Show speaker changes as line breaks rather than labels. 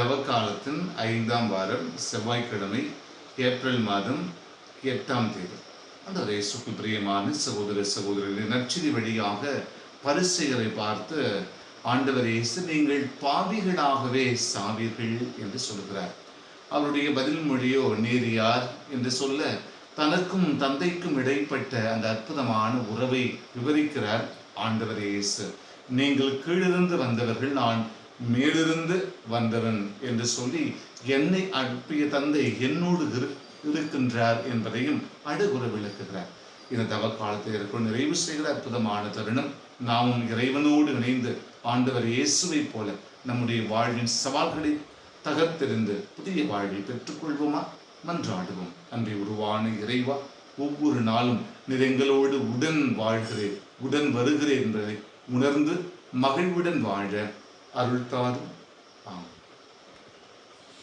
தவக்காலத்தின் ஐந்தாம் வாரம் செவ்வாய்க்கிழமை ஏப்ரல் மாதம் எட்டாம் தேதி. அந்த ரேசுக்கு பிரியமான சகோதர சகோதரர்களின் நற்செய்தி வழியாக பரிசெயரை பார்த்து ஆண்டவர் இயேசு நீங்கள் பாவிகளாகவே சாவீர்கள் என்று சொல்கிறார் அவருடைய பதில் மொழியோ நீர் யார் என்று சொல்ல தனக்கும் தந்தைக்கும் இடைப்பட்ட அந்த அற்புதமான உறவை விவரிக்கிறார் ஆண்டவர் இயேசு. நீங்கள் கீழிருந்து வந்தவர்கள் நான் மேலிருந்து வந்தவன் என்று சொல்லி என்னை அனுப்பிய தந்தை என்னோடு இரு- இருக்கின்றார் என்பதையும் அடுகுற விளக்குகிறார். இந்த தவ காலத்தில் இருக்கும் நிறைவு செய்கிற அற்புதமான தருணம் நாமும் இறைவனோடு இணைந்து ஆண்டவர் இயேசுவைப் போல நம்முடைய வாழ்வின் சவால்களை தகர்த்தெறிந்து புதிய வாழ்வை பெற்றுக்கொள்வோமா? மன்றாடுவோம். அன்றை உருவான இறைவா ஒவ்வொரு நாளும் நீர் எங்களோடு உடன் வாழ்கிறேன் உடன் வருகிறேன் என்பதை உணர்ந்து மகிழ்வுடன் வாழ adultório